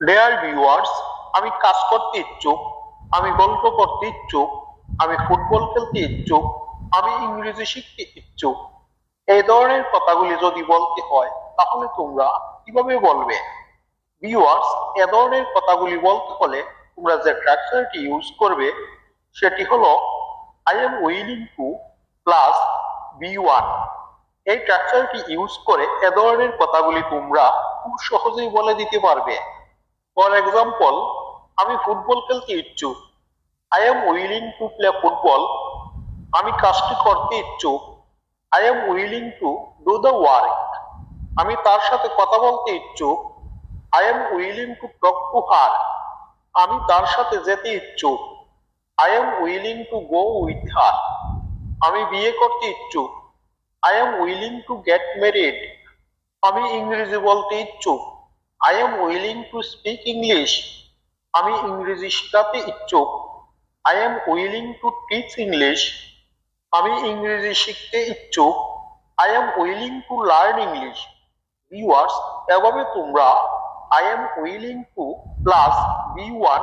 Dear viewers আমি কাজ করতে ইচ্ছুক, আমি গল্প করতে ইচ্ছুক, আমি ফুটবল খেলতে ইচ্ছুক, আমি ইংরেজি শিখতে ইচ্ছুক। এই ধরনের কথাগুলি যদি বলতে হয়, তাহলে তোমরা কীভাবে বলবে? ভিউয়ার্স এ ধরনের কথাগুলি বলতে হলে তোমরা যে ট্রাকচারটি ইউজ করবে, সেটি হলো I am willing to plus B one এই ট্রাকচারটি ইউজ করে এ ধরনের কথাগুলি তোমরা খুব সহজেই বলে দিতে পারবে। ফর এক্সাম্পল আমি ফুটবল খেলতে ইচ্ছুক। I am willing to play football আমি কাজটি করতে ইচ্ছুক। I am willing to do the work আমি তার সাথে কথা বলতে ইচ্ছুক। I am willing to talk to her আমি তার সাথে যেতে ইচ্ছুক। I am willing to go with her আমি বিয়ে করতে ইচ্ছুক। I am willing to get married আমি ইংরেজি বলতে ইচ্ছুক। I am willing to speak English আমি ইংরেজি শেখাতে ইচ্ছুক। I am willing to teach English আমি ইংরেজি শিখতে ইচ্ছুক। I am willing to learn English viewers এভাবে তোমরা I am willing to plus B one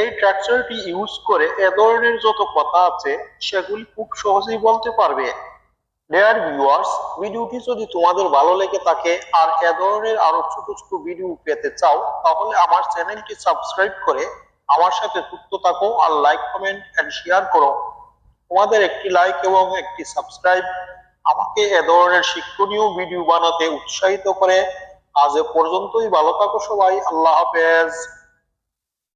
এই ট্রাকচারটি ইউজ করে এ ধরনের যত কথা আছে, সেগুলি খুব সহজেই বলতে পারবে। ডিয়ার ভিউয়ার্স ভিডিওটি যদি তোমাদের ভালো লেগে থাকে আর এ ধরনের আরও ছোট ছোট ভিডিও পেতে চাও, তাহলে আমার চ্যানেলটি সাবস্ক্রাইব করে আমার সাথে যুক্ত থাকো আর লাইক কমেন্ট এন্ড শেয়ার করো। তোমাদের একটি লাইক এবং একটি সাবস্ক্রাইব আমাকে এ ধরনের শিক্ষণীয় ভিডিও বানাতে উৎসাহিত করে। আজ এ পর্যন্তই, ভালো থাকো সবাই, আল্লাহ হাফেজ।